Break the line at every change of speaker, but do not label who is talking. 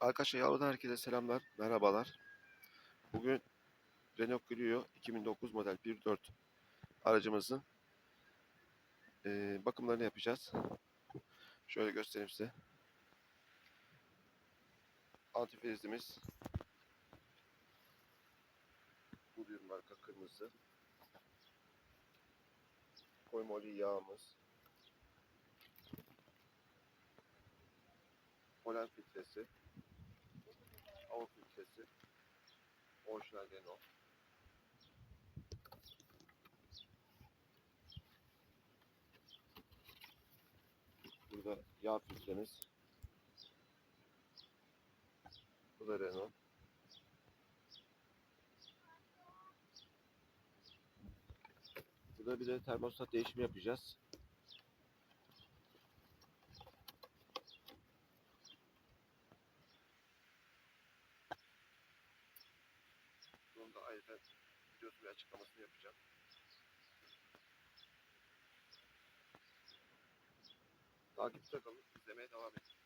Arkadaşlar yavrudan herkese selamlar, merhabalar. Bugün Renault Clio 2009 model 1.4 aracımızın eee, bakımlarını yapacağız. Şöyle göstereyim size. Antifrizimiz. Bu bir marka kırmızı. Koymoli yağımız. Polen filtresi. Hava filtresi. Renault. Burada yağ filtremiz. Bu da Renault. Burada bir de termostat değişimi yapacağız. Bunun da ayrıca videosu bir açıklamasını yapacağım. Takipte kalın, izlemeye devam edin.